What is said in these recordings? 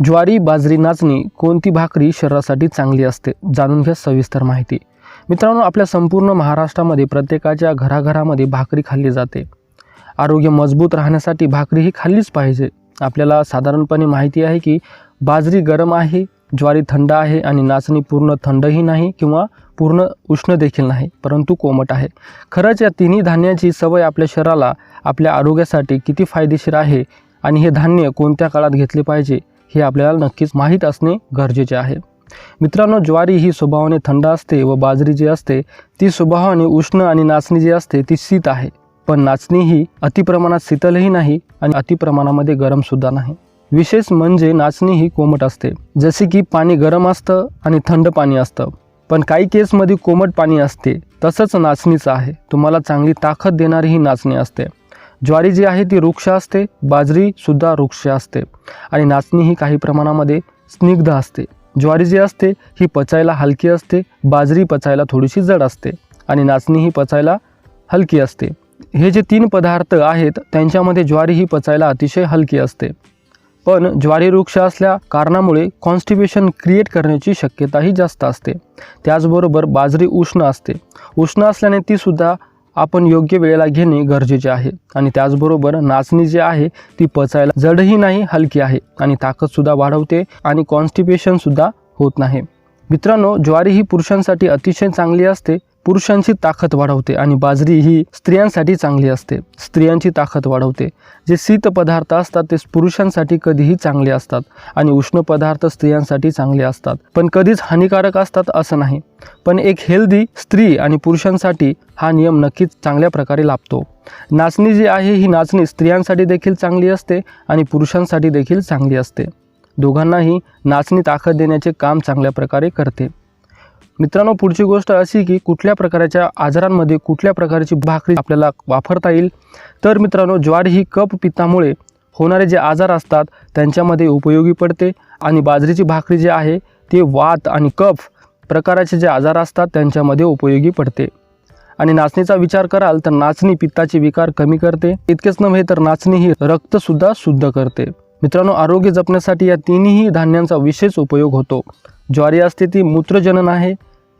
ज्वारी बाजरी नाचणी कोणती भाकरी शरीरासाठी चांगली असते जाणून घ्या सविस्तर माहिती. मित्रांनो आपल्या संपूर्ण महाराष्ट्रामध्ये प्रत्येकाच्या घराघरामध्ये भाकरी खाल्ली जाते. आरोग्य मजबूत राहण्यासाठी भाकरी ही खाल्लीच पाहिजे. आपल्याला साधारणपणे माहिती आहे की बाजरी गरम आहे ज्वारी थंड आहे आणि नाचणी पूर्ण थंडही नाही किंवा पूर्ण उष्ण देखील नाही परंतु कोमट आहे. खरंच या तिन्ही धान्याची सवय आपल्या शरीराला आपल्या आरोग्यासाठी किती फायदेशीर आहे आणि हे धान्य कोणत्या काळात घेतले पाहिजे हे आपल्याला नक्कीच माहीत असणे गरजेचे आहे. मित्रांनो ज्वारी ही स्वभावाने थंड असते व बाजरी जी असते ती स्वभावाने उष्ण आणि नाचणी जी असते ती शीत आहे. पण नाचणी ही अतिप्रमाणात शीतलही नाही आणि अतिप्रमाणामध्ये गरमसुद्धा नाही. विशेष म्हणजे नाचणी ही कोमट असते. जसे की पाणी गरम असतं आणि थंड पाणी असतं. पण काही केसमध्ये कोमट पाणी असते. तसंच नाचणीचं आहे. तुम्हाला चांगली ताकद देणारी ही नाचणी असते. ज्वारी जी आहे ती वृक्ष असते बाजरीसुद्धा वृक्ष असते. आणि नाचणी ही काही प्रमाणामध्ये स्निग्ध असते. ज्वारी जी असते ही पचायला हलकी असते बाजरी पचायला थोडीशी जड असते आणि नाचणी ही पचायला हलकी असते. हे जे तीन पदार्थ आहेत त्यांच्यामध्ये ज्वारी ही पचायला अतिशय हलकी असते. पण ज्वारी वृक्ष असल्या कारणामुळे कॉन्स्टिपेशन क्रिएट करण्याची शक्यताही जास्त असते. त्याचबरोबर बाजरी उष्ण असते. उष्ण असल्याने तीसुद्धा आपण योग्य वेळेला घेणे गरजेचे आहे. आणि त्याचबरोबर नाचणी जी आहे ती पचायला जडही नाही हलकी आहे. आणि ताकदसुद्धा वाढवते आणि कॉन्स्टिपेशनसुद्धा होत नाही. मित्रांनो ज्वारी ही पुरुषांसाठी अतिशय चांगली असते. पुरुषांची ताकद वाढवते आणि बाजरी ही स्त्रियांसाठी चांगली असते. स्त्रियांची ताकद वाढवते. जे शीत पदार्थ असतात ते पुरुषांसाठी कधीही चांगले असतात आणि उष्ण पदार्थ स्त्रियांसाठी चांगले असतात. पण कधीच हानिकारक असतात असं नाही. पण एक हेल्दी स्त्री आणि पुरुषांसाठी हा नियम नक्कीच चांगल्या प्रकारे लाभतो. नाचणी जी आहे ही नाचणी स्त्रियांसाठी देखील चांगली असते आणि पुरुषांसाठी देखील चांगली असते. दोघांनाही नाचणी ताकद देण्याचे काम चांगल्या प्रकारे करते. मित्रांनो पुढची गोष्ट अशी की कुठल्या प्रकारच्या आजारांमध्ये कुठल्या प्रकारची भाकरी आपल्याला वापरता येईल? तर मित्रांनो ज्वारी ही कप पित्तामुळे होणारे जे आजार असतात त्यांच्यामध्ये उपयोगी पडते आणि बाजरीची भाकरी जी आहे ती वात आणि कफ प्रकाराचे जे आजार असतात त्यांच्यामध्ये उपयोगी पडते. आणि नाचणीचा विचार कराल तर नाचणी पित्ताचे विकार कमी करते. इतकेच नव्हे तर नाचणी ही रक्तसुद्धा शुद्ध करते. मित्रांनो आरोग्य जपण्यासाठी या तिन्ही धान्यांचा विशेष उपयोग होतो. ज्वारी असते ती मूत्रजनन आहे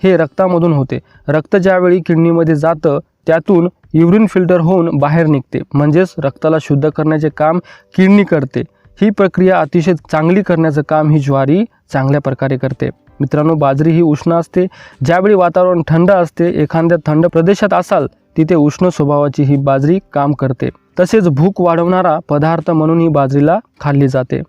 हे रक्तामधून होते. रक्त ज्यावेळी किडनीमध्ये जातं त्यातून युरिन फिल्टर होऊन बाहेर निघते. म्हणजेच रक्ताला शुद्ध करण्याचे काम किडनी करते. ही प्रक्रिया अतिशय चांगली करण्याचं काम ही ज्वारी चांगल्या प्रकारे करते. मित्रांनो बाजरी ही उष्ण असते. ज्यावेळी वातावरण थंड असते एखाद्या थंड प्रदेशात असाल तिथे उष्ण स्वभावाची ही बाजरी काम करते. तसेच भूक वाढवणारा पदार्थ म्हणून ही बाजरीला खाल्ली जाते.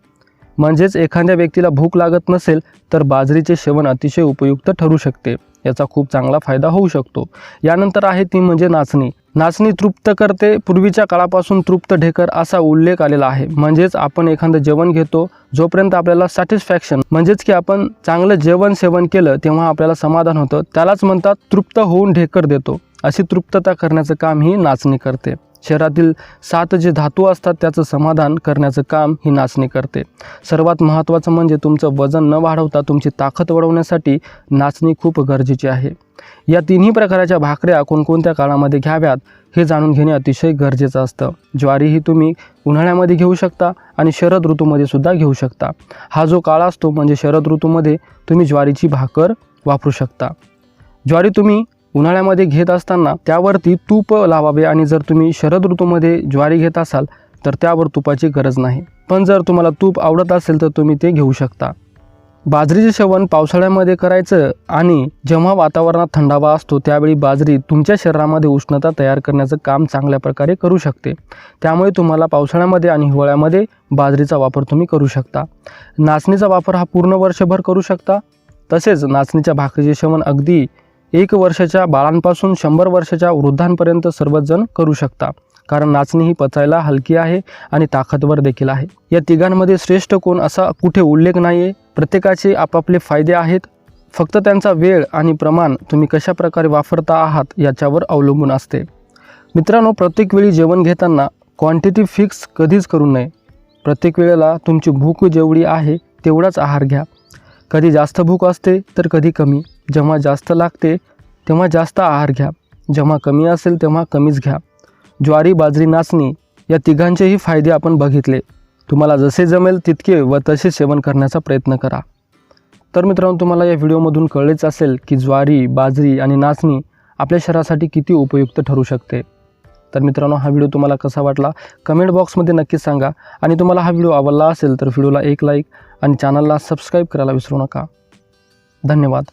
म्हणजेच एखाद्या व्यक्तीला भूक लागत नसेल तर बाजरीचे सेवन अतिशय उपयुक्त ठरू शकते. याचा खूप चांगला फायदा होऊ शकतो. यानंतर आहे ती म्हणजे नाचणी. नाचणी तृप्त करते. पूर्वीच्या काळापासून तृप्त ढेकर असा उल्लेख आलेला आहे. म्हणजेच आपण एखादं जेवण घेतो जोपर्यंत आपल्याला सॅटिस्फॅक्शन म्हणजेच की आपण चांगलं जेवण सेवन केलं तेव्हा आपल्याला समाधान होतं. त्यालाच म्हणतात तृप्त होऊन ढेकर देतो. अशी तृप्तता करण्याचं काम ही नाचणी करते. शरीरातील सात जे धातू असतात त्याचं समाधान करण्याचं काम ही नाचणी करते. सर्वात महत्त्वाचं म्हणजे तुमचं वजन न वाढवता तुमची ताकद वाढवण्यासाठी नाचणी खूप गरजेची आहे. या तिन्ही प्रकाराच्या भाकऱ्या कोणकोणत्या काळामध्ये घ्याव्यात हे जाणून घेणे अतिशय गरजेचं असतं. ज्वारी ही तुम्ही उन्हाळ्यामध्ये घेऊ शकता आणि शरद ऋतूमध्ये सुद्धा घेऊ शकता. हा जो काळ असतो म्हणजे शरद ऋतूमध्ये तुम्ही ज्वारीची भाकर वापरू शकता. ज्वारी तुम्ही उन्हाळ्यामध्ये घेत असताना त्यावरती तूप लावावे आणि जर तुम्ही शरद ऋतूमध्ये ज्वारी घेत असाल तर त्यावर तुपाची गरज नाही. पण जर तुम्हाला तूप आवडत असेल तर तुम्ही ते घेऊ शकता. बाजरीचे सेवन पावसाळ्यामध्ये करायचं आणि जेव्हा वातावरणात थंडावा असतो त्यावेळी बाजरी तुमच्या शरीरामध्ये उष्णता तयार करण्याचं काम चांगल्या प्रकारे करू शकते. त्यामुळे तुम्हाला पावसाळ्यामध्ये आणि हिवाळ्यामध्ये बाजरीचा वापर तुम्ही करू शकता. नाचणीचा वापर हा पूर्ण वर्षभर करू शकता. तसेच नाचणीच्या भाकरीचे सेवन अगदी एक वर्षाच्या बाळांपासून शंभर वर्षाच्या वृद्धांपर्यंत सर्वजण करू शकता. कारण नाचणी ही पचायला हलकी आहे आणि ताकदवर देखील आहे. या तिघांमध्ये श्रेष्ठ कोण असा कुठे उल्लेख नाही आहे प्रत्येकाचे आपापले फायदे आहेत. फक्त त्यांचा वेळ आणि प्रमाण तुम्ही कशा प्रकारे वापरता आहात याच्यावर अवलंबून असते. मित्रांनो प्रत्येक वेळी जेवण घेताना क्वांटिटी फिक्स कधीच करू नये. प्रत्येक वेळेला तुमची भूक जेवढी आहे तेवढाच आहार घ्या. कधी जास्त भूक असते तर कधी कमी. जेव्हा जास्त लागते तेव्हा जास्त आहार घ्या. जेव्हा कमी असेल तेव्हा कमीच घ्या. ज्वारी बाजरी नाचणी या तिघांचेही फायदे आपण बघितले. तुम्हाला जसे जमेल तितके व तसे सेवन करण्याचा प्रयत्न करा. तर मित्रांनो तुम्हाला या व्हिडिओमधून कळलेच असेल की ज्वारी बाजरी आणि नाचणी आपल्या शरीरासाठी किती उपयुक्त ठरू शकते. तर मित्रांनो हा व्हिडिओ तुम्हाला कसा वाटला? कमेंट बॉक्समध्ये नक्कीच सांगा. आणि तुम्हाला हा व्हिडिओ आवडला असेल तर व्हिडिओला एक लाईक आणि चॅनलला सबस्क्राईब करायला विसरू नका. धन्यवाद.